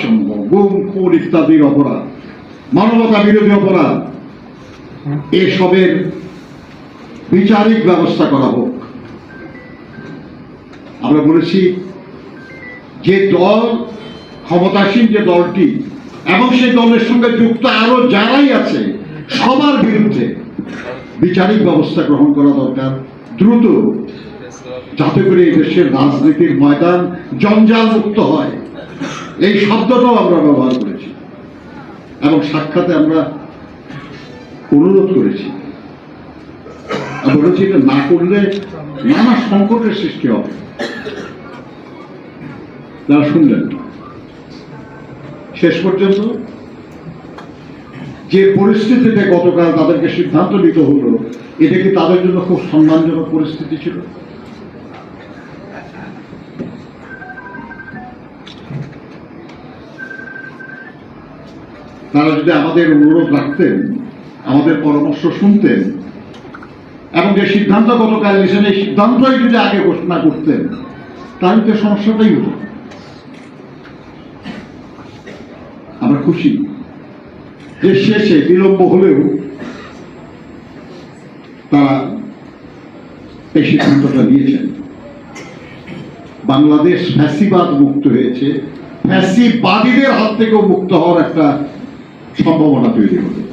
সমূহ গুম, খুন ইত্যাদির অপরাধ, মানবতা বিরোধী অপরাধ, এসবের বিচারিক ব্যবস্থা করা হোক। আমরা বলেছি, যে দল, ক্ষমতাসীন যে দলটি, এবং সেই দলের সঙ্গে যুক্ত আরও যারাই আছে, সবার বিরুদ্ধে বিচারিক ব্যবস্থা গ্রহণ করা দরকার। দ্রুত, যাতে করে এই দেশের রাজনীতির ময়দান জঞ্জাল মুক্ত হয়। এই শব্দটাও আমরা ব্যবহার করেছি। এবং সাক্ষাতে আমরা অনুরোধ করেছি। বলেছি এটা না করলে নানা সংকটের সৃষ্টি হবে। তারা শুনলেন। শেষ পর্যন্ত যে পরিস্থিতিতে গতকাল তাদেরকে সিদ্ধান্ত নিতে হলো, এটা কি তাদের জন্য খুব সম্মানজনক পরিস্থিতি ছিল? তারা যদি আমাদের অনুরোধ রাখতেন, আমাদের পরামর্শ শুনতেন, এবং যে সিদ্ধান্ত গতকাল নিয়েছেন, এই সিদ্ধান্তই যদি আগে ঘোষণা করতেন, তাহলে তো সমস্যাটাই হতো। আমরা খুশি। যে শেষে বিলম্ব হলেও তারা এই সিদ্ধান্তটা নিয়েছেন। বাংলাদেশ ফ্যাসিবাদ মুক্ত হয়েছে। ফ্যাসিবাদীদের হাত থেকেও মুক্ত হওয়ার একটা সম্ভাবনা তৈরি হলো